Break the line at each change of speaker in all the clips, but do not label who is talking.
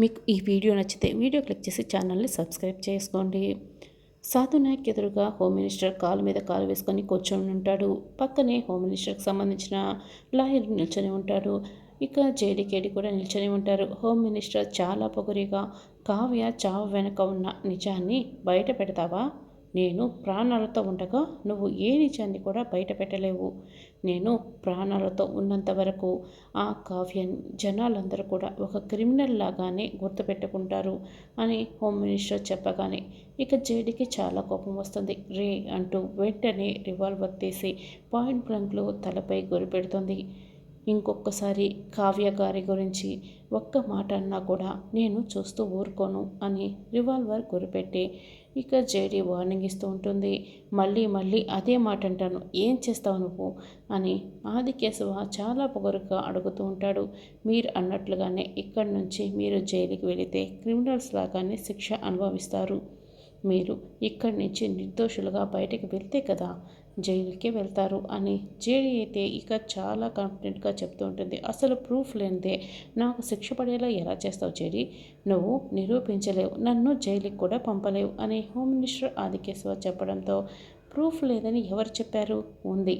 మీకు ఈ వీడియో నచ్చితే వీడియో క్లిక్ చేసి ఛానల్ని సబ్స్క్రైబ్ చేసుకోండి. సాధు నాయక్ ఎదురుగా హోమ్ మినిస్టర్ కాలు మీద కాలు వేసుకొని కూర్చొని ఉంటాడు. పక్కనే హోమ్ మినిస్టర్కి సంబంధించిన లాయర్ నిల్చొని ఉంటాడు. ఇక జేడీకేడి కూడా నిల్చొని ఉంటారు. హోమ్ మినిస్టర్ చాలా పొగరిగా కావ్య చావు వెనక ఉన్న నిజాన్ని బయట పెడతావా? నేను ప్రాణాలతో ఉండగా నువ్వు ఏ నిజాన్ని కూడా బయట పెట్టలేవు. నేను ప్రాణాలతో ఉన్నంత వరకు ఆ కావ్యం జనాలందరూ కూడా ఒక క్రిమినల్ లాగానే గుర్తుపెట్టుకుంటారు అని హోమ్ మినిస్టర్ చెప్పగానే ఇక జేడికి చాలా కోపం వస్తుంది. రే అంటూ వెంటనే రివాల్వర్ తీసి పాయింట్ బ్లంక్లో తలపై గురి పెడుతుంది. ఇంకొకసారి కావ్య గారి గురించి ఒక్క మాట అన్నా కూడా నేను చూస్తూ ఊరుకోను అని రివాల్వర్ గురిపెట్టి ఇక జేడి వార్నింగ్ ఇస్తూ ఉంటుంది. మళ్ళీ మళ్ళీ అదే మాట అంటాను ఏం చేస్తావు నువ్వు? అని ఆదికేశవ చాలా పొగరుగా అడుగుతూ ఉంటాడు. మీరు అన్నట్లుగానే ఇక్కడి నుంచి మీరు జైలుకి వెళితే క్రిమినల్స్ లాగానే శిక్ష అనుభవిస్తారు. మీరు ఇక్కడి నుంచి నిర్దోషులుగా బయటకు వెళ్తే కదా జైలుకే వెళ్తారు అని జేడీ అయితే ఇక చాలా కాన్ఫిడెంట్గా చెప్తూ ఉంటుంది. అసలు ప్రూఫ్ లేనిదే నాకు శిక్ష పడేలా ఎలా చేస్తావు జేడీ నువ్వు నిరూపించలేవు నన్ను జైలుకి కూడా పంపలేవు అని హోమ్ మినిస్టర్ ఆదికేశ్వర్ చెప్పడంతో ప్రూఫ్ లేదని ఎవరు చెప్పారు? ఉంది.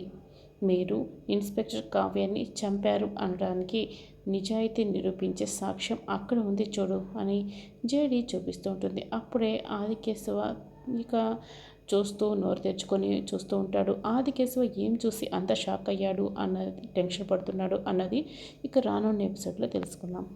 మీరు ఇన్స్పెక్టర్ కావ్యాన్ని చంపారు అనడానికి నిజాయితీ నిరూపించే సాక్ష్యం అక్కడ ఉంది చూడు అని జేడి చూపిస్తూ ఉంటుంది. అప్పుడే ఆదికేశవ ఇక చూస్తూ నోరు తెచ్చుకొని చూస్తూ ఉంటాడు. ఆదికేశవ ఏం చూసి అంత షాక్ అయ్యాడు అన్నది టెన్షన్ పడుతున్నాడు అన్నది ఇక రానున్న ఎపిసోడ్లో తెలుసుకుందాం.